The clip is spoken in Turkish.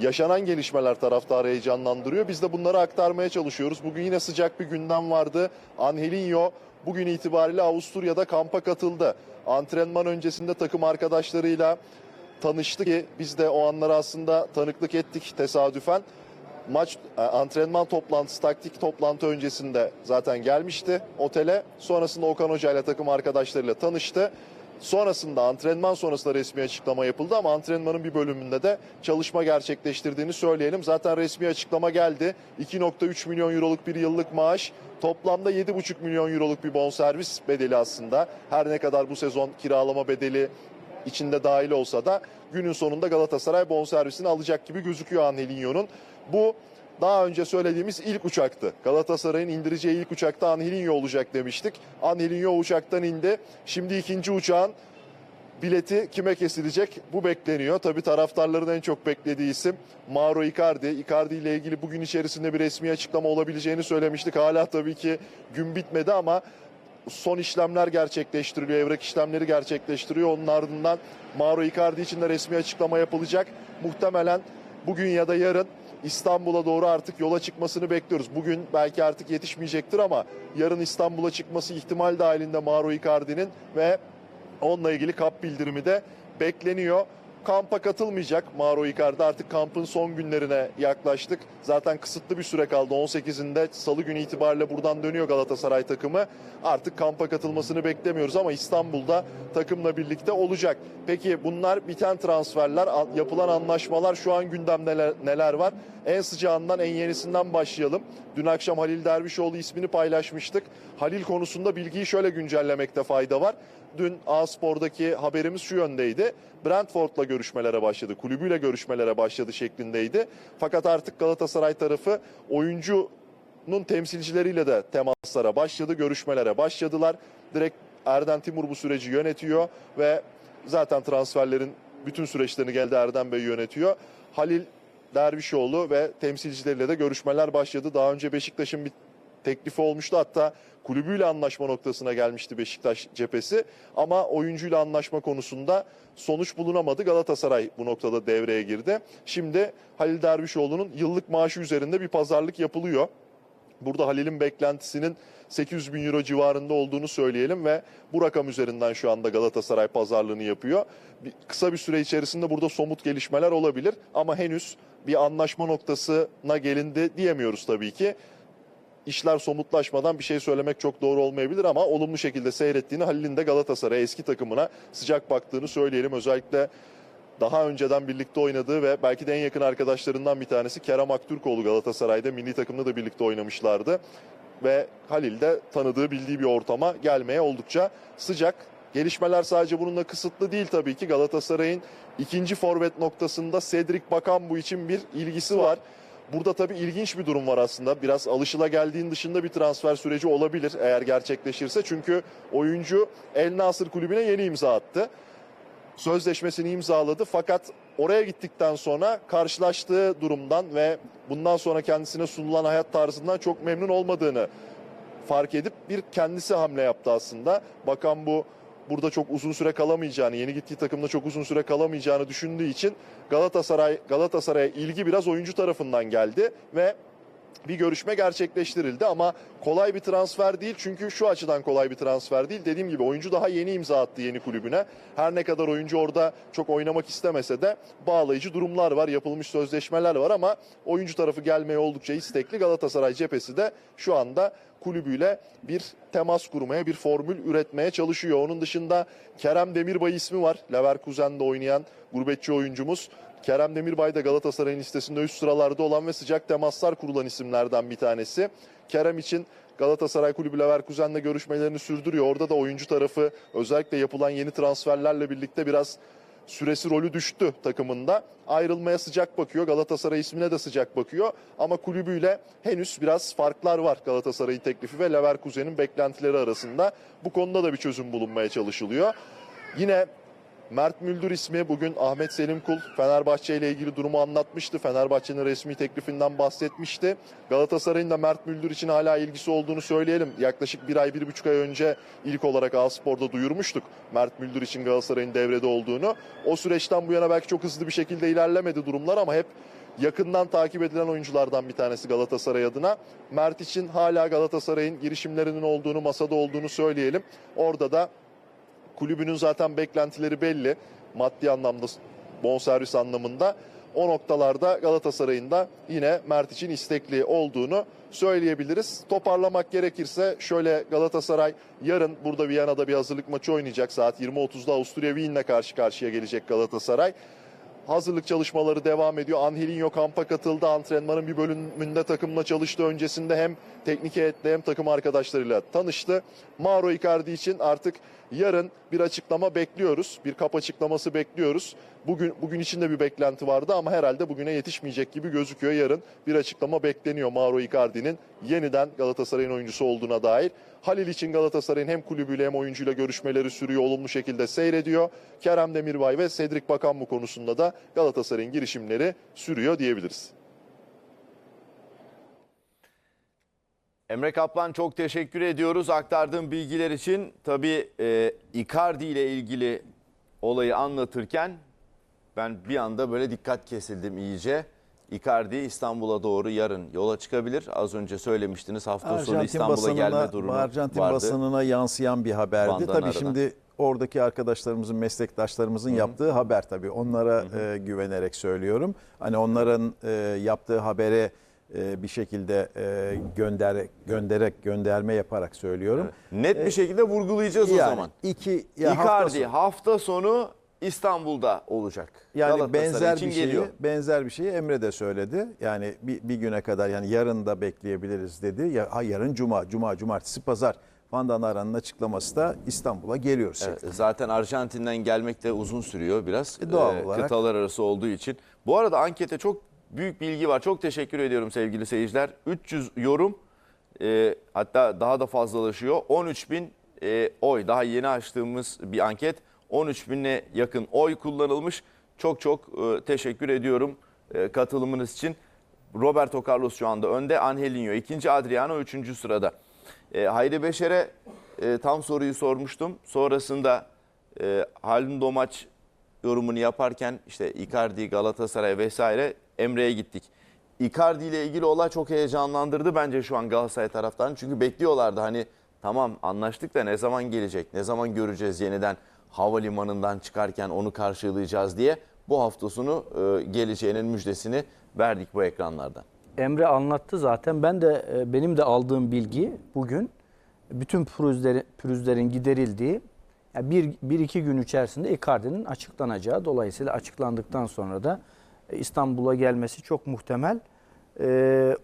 yaşanan gelişmeler taraftarı heyecanlandırıyor. Biz de bunları aktarmaya çalışıyoruz. Bugün yine sıcak bir gündem vardı. Angelinho bugün itibariyle Avusturya'da kampa katıldı. Antrenman öncesinde takım arkadaşlarıyla tanıştı ki biz de o anlara aslında tanıklık ettik tesadüfen. Maç e, antrenman toplantısı, taktik toplantı öncesinde zaten gelmişti otele. Sonrasında Okan Hoca ile takım arkadaşlarıyla tanıştı. Sonrasında antrenman sonrasında resmi açıklama yapıldı ama antrenmanın bir bölümünde de çalışma gerçekleştirdiğini söyleyelim. Zaten resmi açıklama geldi. 2.3 milyon euroluk bir yıllık maaş, toplamda 7.5 milyon euroluk bir bonservis bedeli aslında. Her ne kadar bu sezon kiralama bedeli içinde dahil olsa da günün sonunda Galatasaray bonservisini alacak gibi gözüküyor Angelinho'nun. Bu daha önce söylediğimiz ilk uçaktı. Galatasaray'ın indireceği ilk uçakta Angelinho olacak demiştik. Angelinho uçaktan indi. Şimdi ikinci uçağın bileti kime kesilecek bu bekleniyor. Tabii taraftarların en çok beklediği isim Mauro Icardi. Icardi ile ilgili bugün içerisinde bir resmi açıklama olabileceğini söylemiştik. Hala tabii ki gün bitmedi ama son işlemler gerçekleştiriliyor, evrak işlemleri gerçekleştiriyor. Onun ardından Mauro Icardi için de resmi açıklama yapılacak. Muhtemelen bugün ya da yarın İstanbul'a doğru artık yola çıkmasını bekliyoruz. Bugün belki artık yetişmeyecektir ama yarın İstanbul'a çıkması ihtimal dahilinde Mauro Icardi'nin ve onunla ilgili kap bildirimi de bekleniyor. Kampa katılmayacak Mauro Icardi artık kampın son günlerine yaklaştık. Zaten kısıtlı bir süre kaldı. 18'inde salı günü itibariyle buradan dönüyor Galatasaray takımı. Artık kampa katılmasını beklemiyoruz ama İstanbul'da takımla birlikte olacak. Peki bunlar biten transferler, yapılan anlaşmalar şu an gündemde neler, neler var? En sıcağından en yenisinden başlayalım. Dün akşam Halil Dervişoğlu ismini paylaşmıştık. Halil konusunda bilgiyi şöyle güncellemekte fayda var. Dün A-Spor'daki haberimiz şu yöndeydi. Brentford'la görüşmelere başladı, kulübüyle görüşmelere başladı şeklindeydi. Fakat artık Galatasaray tarafı oyuncunun temsilcileriyle de temaslara başladı, görüşmelere başladılar. Direkt Erden Timur bu süreci yönetiyor ve zaten transferlerin bütün süreçlerini geldi Erdem Bey yönetiyor. Halil Dervişoğlu ve temsilcileriyle de görüşmeler başladı. Daha önce Beşiktaş'ın bir teklifi olmuştu. Hatta kulübüyle anlaşma noktasına gelmişti Beşiktaş cephesi. Ama oyuncuyla anlaşma konusunda sonuç bulunamadı. Galatasaray bu noktada devreye girdi. Şimdi Halil Dervişoğlu'nun yıllık maaşı üzerinde bir pazarlık yapılıyor. Burada Halil'in beklentisinin 800 bin euro civarında olduğunu söyleyelim ve bu rakam üzerinden şu anda Galatasaray pazarlığını yapıyor. Bir, kısa bir süre içerisinde burada somut gelişmeler olabilir ama henüz bir anlaşma noktasına gelindi diyemiyoruz tabii ki işler somutlaşmadan bir şey söylemek çok doğru olmayabilir ama olumlu şekilde seyrettiğini Halil'in de Galatasaray eski takımına sıcak baktığını söyleyelim. Özellikle daha önceden birlikte oynadığı ve belki de en yakın arkadaşlarından bir tanesi Kerem Aktürkoğlu Galatasaray'da milli takımda da birlikte oynamışlardı. Ve Halil de tanıdığı bildiği bir ortama gelmeye oldukça sıcak. Gelişmeler sadece bununla kısıtlı değil tabii ki. Galatasaray'ın ikinci forvet noktasında Cedric Bakan bu için bir ilgisi var. Burada tabii ilginç bir durum var aslında. Biraz alışılageldiğin dışında bir transfer süreci olabilir eğer gerçekleşirse. Çünkü oyuncu El Nasır kulübüne yeni imza attı. Sözleşmesini imzaladı fakat oraya gittikten sonra karşılaştığı durumdan ve bundan sonra kendisine sunulan hayat tarzından çok memnun olmadığını fark edip bir kendisi hamle yaptı aslında. Bakan bu burada çok uzun süre kalamayacağını, yeni gittiği takımda çok uzun süre kalamayacağını düşündüğü için Galatasaray Galatasaray'a ilgi biraz oyuncu tarafından geldi ve bir görüşme gerçekleştirildi ama kolay bir transfer değil çünkü şu açıdan kolay bir transfer değil. Dediğim gibi oyuncu daha yeni imza attı yeni kulübüne. Her ne kadar oyuncu orada çok oynamak istemese de bağlayıcı durumlar var, yapılmış sözleşmeler var ama oyuncu tarafı gelmeye oldukça istekli. Galatasaray cephesi de şu anda kulübüyle bir temas kurmaya, bir formül üretmeye çalışıyor. Onun dışında Kerem Demirbay ismi var. Leverkusen'de oynayan gurbetçi oyuncumuz. Kerem Demirbay da Galatasaray'ın listesinde üst sıralarda olan ve sıcak temaslar kurulan isimlerden bir tanesi. Kerem için Galatasaray Kulübü Leverkusen'le görüşmelerini sürdürüyor. Orada da oyuncu tarafı özellikle yapılan yeni transferlerle birlikte biraz süresi rolü düştü takımında. Ayrılmaya sıcak bakıyor. Galatasaray ismine de sıcak bakıyor. Ama kulübüyle henüz biraz farklar var Galatasaray'ın teklifi ve Leverkusen'in beklentileri arasında. Bu konuda da bir çözüm bulunmaya çalışılıyor. Yine Mert Müldür ismi bugün Ahmet Selim Kul Fenerbahçe ile ilgili durumu anlatmıştı. Fenerbahçe'nin resmi teklifinden bahsetmişti. Galatasaray'ın da Mert Müldür için hala ilgisi olduğunu söyleyelim. Yaklaşık bir ay, bir buçuk ay önce ilk olarak A-Spor'da duyurmuştuk. Mert Müldür için Galatasaray'ın devrede olduğunu. O süreçten bu yana belki çok hızlı bir şekilde ilerlemedi durumlar ama hep yakından takip edilen oyunculardan bir tanesi Galatasaray adına. Mert için hala Galatasaray'ın girişimlerinin olduğunu, masada olduğunu söyleyelim. Orada da kulübünün zaten beklentileri belli. Maddi anlamda, bonservis anlamında. O noktalarda Galatasaray'ın da yine Mert için istekli olduğunu söyleyebiliriz. Toparlamak gerekirse şöyle Galatasaray yarın burada Viyana'da bir hazırlık maçı oynayacak. Saat 20.30'da Avusturya Wien'le karşı karşıya gelecek Galatasaray. Hazırlık çalışmaları devam ediyor. Angelinho kampa katıldı. Antrenmanın bir bölümünde takımla çalıştı. Öncesinde hem teknik heyetle hem takım arkadaşlarıyla tanıştı. Mauro Icardi için artık yarın bir açıklama bekliyoruz. Bir kap açıklaması bekliyoruz. Bugün bugün için de bir beklenti vardı ama herhalde bugüne yetişmeyecek gibi gözüküyor. Yarın bir açıklama bekleniyor Mauro Icardi'nin yeniden Galatasaray'ın oyuncusu olduğuna dair. Halil için Galatasaray'ın hem kulübüyle hem oyuncuyla görüşmeleri sürüyor, olumlu şekilde seyrediyor. Kerem Demirbay ve Cedric Bakan bu konusunda da Galatasaray'ın girişimleri sürüyor diyebiliriz. Emre Kaplan çok teşekkür ediyoruz aktardığın bilgiler için. Tabii e, Icardi ile ilgili olayı anlatırken ben bir anda böyle dikkat kesildim iyice. Icardi İstanbul'a doğru yarın yola çıkabilir. Az önce söylemiştiniz hafta sonu Arjantin İstanbul'a basınına, gelme durumu Arjantin vardı. basınına yansıyan bir haberdi. Tabii şimdi oradaki arkadaşlarımızın, meslektaşlarımızın yaptığı haber tabii. Onlara e, güvenerek söylüyorum. Hani onların e, yaptığı habere e, bir şekilde e, gönder göndererek gönderme yaparak söylüyorum. Net bir şekilde vurgulayacağız o E, Yani zaman. iki ya hafta Icardi sonu- hafta sonu İstanbul'da olacak. Yani benzer bir şeyi geliyor. benzer bir şeyi Emre de söyledi. Yani bir, bir güne kadar yani yarın da bekleyebiliriz dedi. Ya ha, yarın cuma, cuma, cumartesi, pazar. Van'dan Aran'ın açıklaması da İstanbul'a geliyoruz. Evet, zaten Arjantin'den gelmek de uzun sürüyor biraz. E, doğal Ee, olarak. Kıtalar arası olduğu için. Bu arada ankete çok büyük bilgi var. Çok teşekkür ediyorum sevgili seyirciler. 300 yorum e, hatta daha da fazlalaşıyor. 13 bin e, oy. Daha yeni açtığımız bir anket. 13 bine yakın oy kullanılmış. Çok çok e, teşekkür ediyorum e, katılımınız için. Roberto Carlos şu anda önde. Angelinho ikinci, Adriano üçüncü sırada. E, Hayri Beşer'e e, tam soruyu sormuştum. Sonrasında e, Halil Domaç yorumunu yaparken işte Icardi, Galatasaray vesaire Emre'ye gittik. Icardi ile ilgili olay çok heyecanlandırdı bence şu an Galatasaray taraftarını. Çünkü bekliyorlardı hani tamam anlaştık da ne zaman gelecek, ne zaman göreceğiz yeniden havalimanından çıkarken onu karşılayacağız diye bu hafta sonu e, geleceğinin müjdesini verdik bu ekranlardan. Emre anlattı zaten. Ben de e, benim de aldığım bilgi bugün bütün pürüzlerin, pürüzlerin giderildiği yani bir, bir iki gün içerisinde Icardi'nin açıklanacağı dolayısıyla açıklandıktan sonra da e, İstanbul'a gelmesi çok muhtemel. E,